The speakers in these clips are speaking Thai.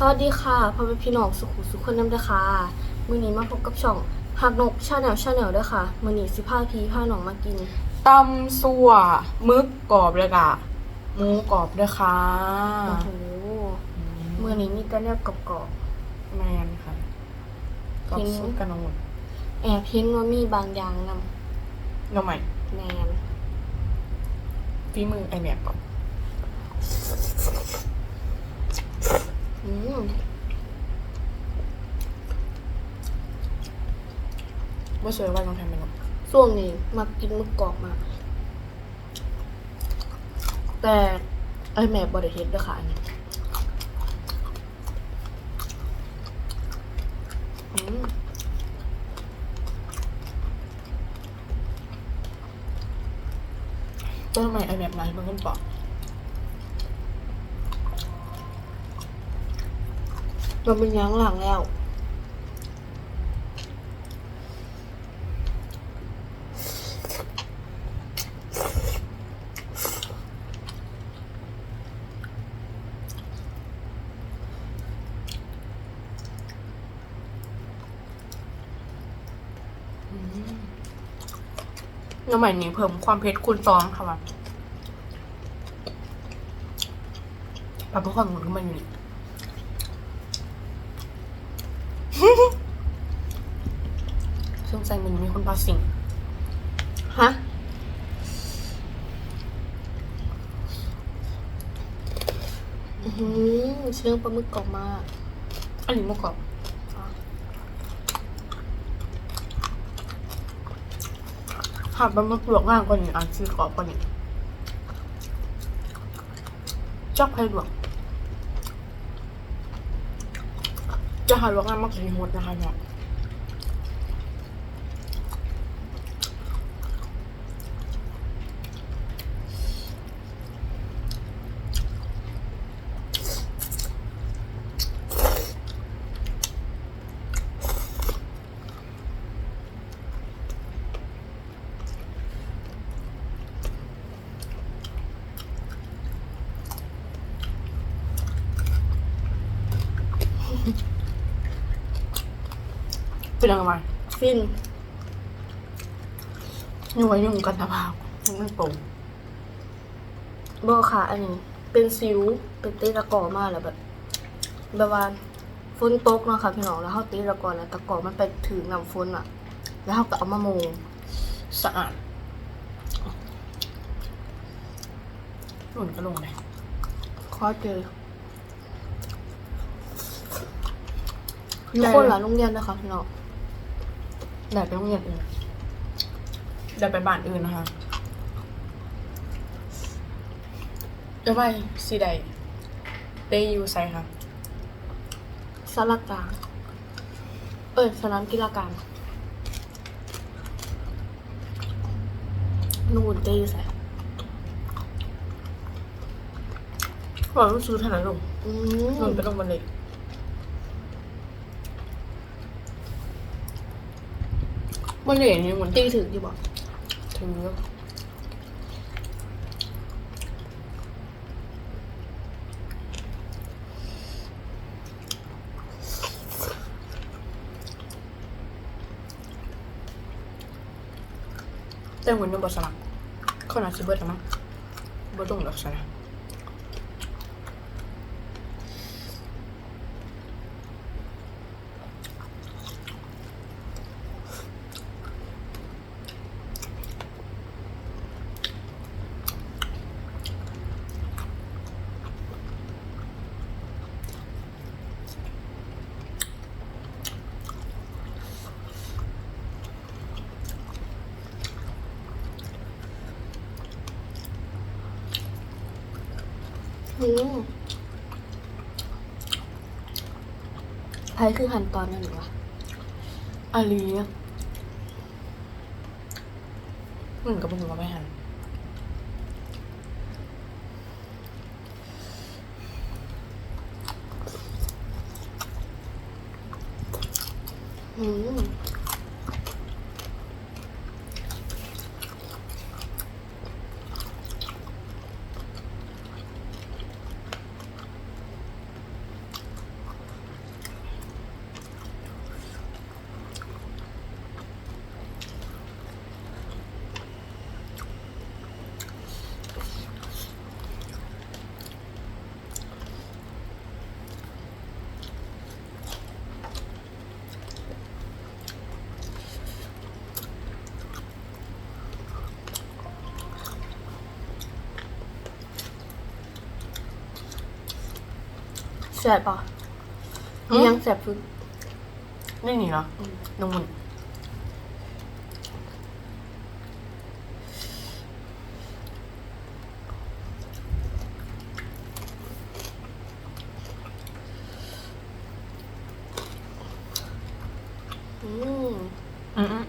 สวัสดีค่ะพ่อแม่พี่น้องสุขุสุขคนน้ำเด้อค่ะมื้อนี้มาพบกับช่องหักนกชาแนลชาแนลเด้อค่ะมื้อนี้สิพาพี่พาน้องมากินตำสัวมึกกรอบเลยกะหมูกรอบด้วยค่ะโอ้โหมื้อนี้มีแต่แนวกรอบแมนค่ะกรอบกินซุปกันองุ่นๆแอบเห็นว่ามีบางอย่างนเราใหม่ำแมนฝีมือไอเนี่ยก่อน อืมว่าสวยว่าน้องแทนเป็นหรอช่วงนี้มากินมึกกรอบมาก แต่ไอแม่บ่ได้เฮดด้อค่ะอันนี้อืมก็ทำไมไอแบบไหนมันก็บอก มันเป็นยังหลังแล้วน้องใหม่นี้เพิ่มความเผ็ดคูณสองค่ะว่าปลาพวกคนมันก็มาอยู่นี่ สงสัยมันมีคนปลาสิงฮะอือหือเชื่องปลาหมึกกรอบมากอันนี้หมูกรอบหากมันมาลวกง่ายกว่านี้อันซื้อกรอบกว่านี้จับให้ลวกจะหาลวกง่ายมากกว่านี้หมดนะคะเนี่ย เป็นยังไงฟินยุ่งไว้ยุ่งกันนะพาวยังไม่โปร่งบอค่ะ อันนี้ เป็นซิว เป็นเตะตะกอมากแล้วแบบแบบว่าฝนตกเนาะค่ะพี่น้องแล้วเขาเตะตะกอแล้วตะกอมันไปถือน้ำฝนอะ แล้วเขาก็เอามาโมงสะอาดหล่นก็ลงเลยขอเจอทุกคนหลายโรงเรียนนะคะพี่น้อง ได้ไปโรงเรียนอื่นได้ไปบ้านอื่นนะคะเดี๋ยวไปสีใดเตยูไซค่ะสารกลาง เอ้ยสนามกีฬากลางนูนเตอยู่ใส่บอกต้องซื้อเท่าไหร่ลงอืหล่มนไปลงบันเลย บันเลยนี่มันตีถึงอยู่บอกถือแต่หุ่นยังบอสลักเขาน่าจะเบิดแล้วมั้งบ่ต้องหรอกสนะ อืมไพคือหันตอนนั้นหรอวะอาลีมันก็เป็นว่าไม่หันอืม แซ่บป่ะหืมยังแซ่บสุดนี่นี่เหรออืมนมมัน อืม อืม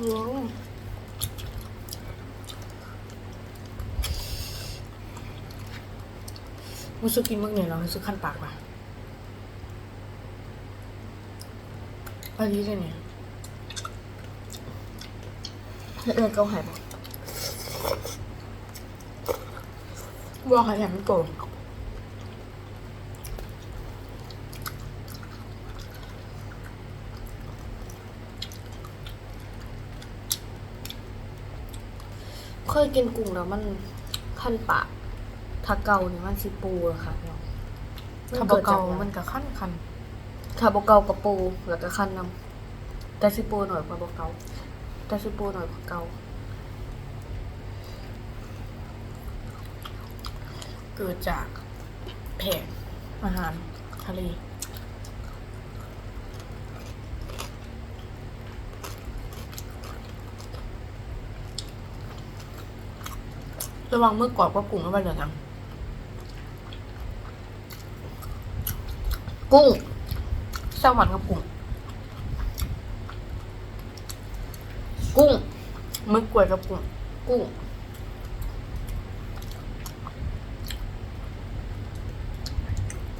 อืม รู้สึกกินมากเนี่ยเรารู้สึกขั้นปากว่ะอันนี้เลยเนี่ยเออเกาหายป่ะว่าใครแถมไม่โกงเคยกินกุ้งแล้วมันขั้นปาก ถ้าเกาเนี่ยมันสิปูอะค่ะพี่น้องถ้าบเกามันก็ขั้นคันถ้าบเกากับปูแล้วก็ขั้นนำแต่สิปูหน่อยกว่าบเกาแต่สิปูหน่อยกว่าเกาเกิดจากแผงอาหารทะเลระวังมือกรอบก็กลุ่มไม่ไปเหลือยัง กุ้งแซลมอนกับกลุ่มกุ้งมึกกวยกับกลุ่มกุ้ง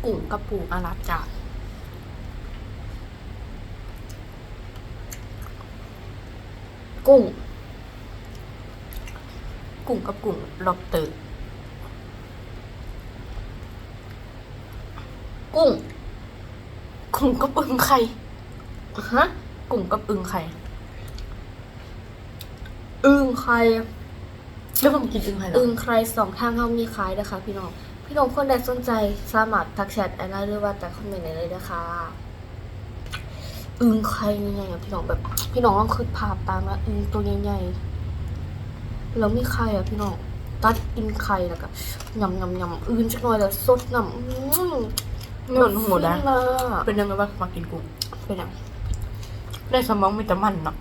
กุ้งกับปูอาราจากุ้ง กุ้งกับกุ้งลอบเตอร์กุ้ง กุ้งกับอึงไข่ฮะกุ้งกับอึงไข่อึงไข่แล้วผมกินอึงไข่เหรออึงใครสองทางเขามีขายนะคะ พี่น้อง พี่น้องคนใดสนใจสามารถทักแชทแอนนาหรือว่าแต่คอมเมนต์ได้เลยนะคะอึงใครยังไงอะพี่น้องแบบ พี่น้องลองคิดภาพตามนะอึงตัวใหญ่ๆแล้วมีไข่อะพี่น้องตัดกินไข่แล้วก็ยำยำยำอื่นจักหน่อยแล้วสดน้ำ อื้อเงินหัวนะฟินอะเป็นยังไงบ้างมากินกุ้งเป็นยังได้สมองมีแต่มันเนาะ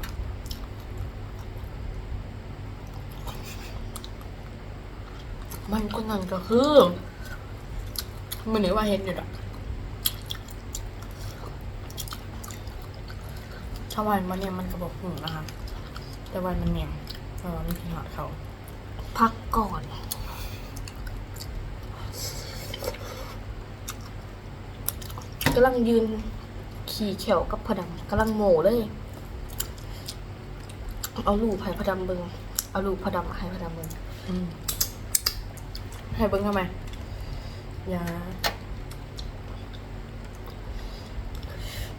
มันก็นั่นก็คือมันนึกว่าเห็นอยู่ดอกถ้าวันมันเนี่ยมันกระบอกหุ่งนะคะ แต่วันมันเนี่ยเพราะว่ามันพิหอดเขา พักก่อนำลังยืน ขี่เขียวกับพอดำกำลังโหมเลย เอาลูกไผ่พอดำเบิงเอาลูกพอดำมาให้พอดำเบิงอืมให้เบิ้งทำไมอยา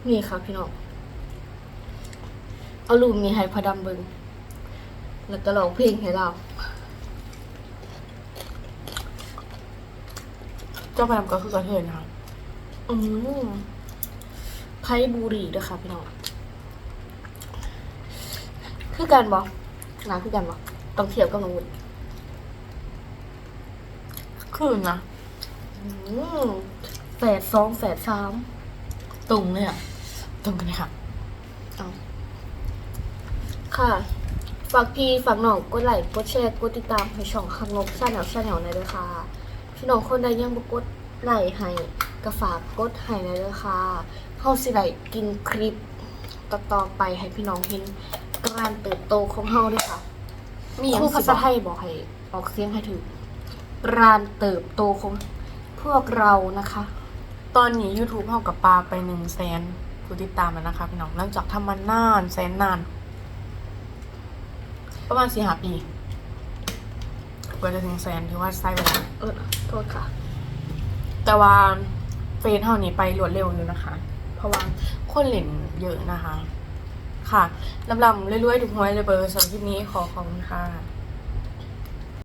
นี่ค่ะพี่น้อง เอาลูกนี้ให้พอดำเบิงแล้วก็ร้องเพลงให้เราเจ้าพนักก็คือกระเทยนะคะ อืมไพ่บุหรีด้วยค่ะพี่น้อง คือกันบอนาคือกันบอต้องเทียบกับน้องวุ้นคืนนะอืมแฝดสองแฝดสามตรงเลยอะ ตรงกันเลยค่ะเอาค่ะ ฝากพี่ฝากน้องกดไลค์กดแชร์กดติดตามให้ช่องข้างนกชาแนลชาแนลในอยด้วยค่ะ พี่น้องคนใดยังบ่กดไลค์ให้ ก็ฝากกดให้ในอยด้วยค่ะเฮาสิได้กินคลิปต่อๆไปให้พี่น้องเห็นการเติบโตของเฮาด้วยค่ะ มีอย่างครูสิภาษาไทยบอกให้ออกเสียงให้ถูกการเติบโตของพวกเรานะคะ ตอนนี้ YouTube เท่ากับปลาไปหนึ่งแสนผู้ติดตามแล้วนะคะพี่น้องหลังจากทำมานานแสนนาน ประมาณสี่หาปีกว่าจะถึงแสนถือว่าใช้เวลาเออโทษค่ะ แต่ว่า เฟซเท่านี้ไปรวดเร็วอยู่นะคะ เพราะว่าคนเล่นเยอะนะคะ ค่ะลำลำเรื่อยๆถูกหวยเลยเบอร์สองคลิปนี้ขอขอบคุณค่ะ